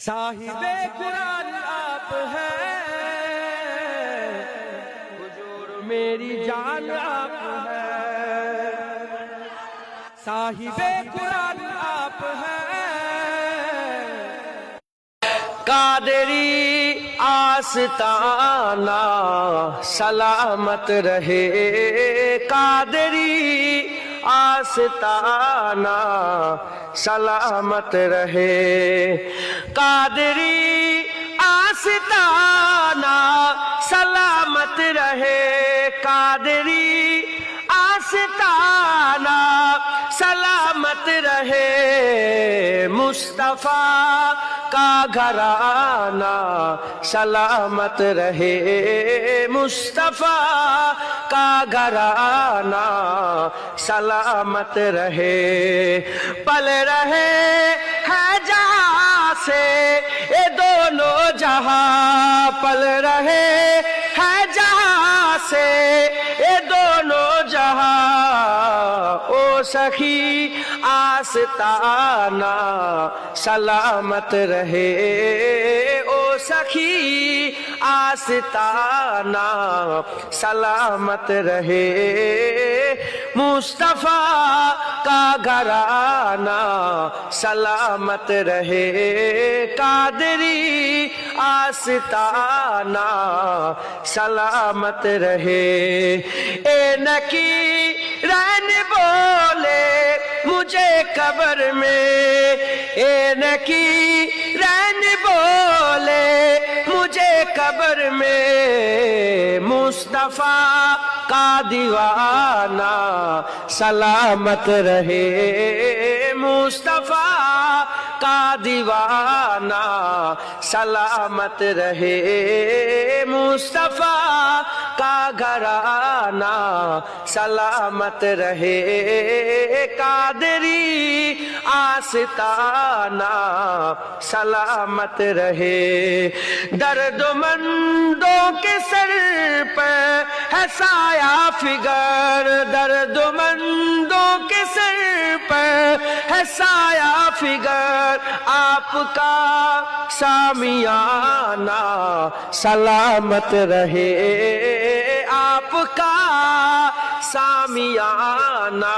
صاحب قرآن آپ ہے حضور میری جان آپ ہے صاحب قرآن آپ ہے قادری آستانہ سلامت رہے۔ قادری آستانہ سلامت رہے۔ قادری آستانہ سلامت رہے۔ قادری آستانہ سلامت رہے۔ مصطفیٰ کا گھرانہ سلامت رہے مصطفیٰ کا گھرانہ سلامت رہے پل رہے ہے جہاں سے یہ دونوں جہاں پل رہے ہے جہاں سے یہ او سخی آستانہ سلامت رہے۔ او سخی آستانہ سلامت رہے۔ مصطفیٰ کا گھرانہ سلامت رہے۔ قادری، آستانہ سلامت رہے۔ اے نکی، رہن بولے مجھے قبر میں اے نکی، رہن بولے، مجھے قبر میں مصطفیٰ کا دیوانہ سلامت رہے۔ مصطفیٰ کا دیوانہ سلامت رہے۔ مصطفیٰ کا گھرانہ سلامت رہے قادری آستانہ سلامت رہے درد مندوں کے سر پہ ہے سایہ فگر درد مندوں کے سر پہ ہے سایہ فگر آپ کا سامیانہ سلامت رہے کا سامیانہ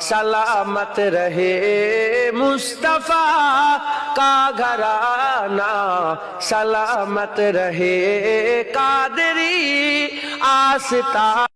سلامت رہے مصطفیٰ کا گھرانہ سلامت رہے قادری آستہ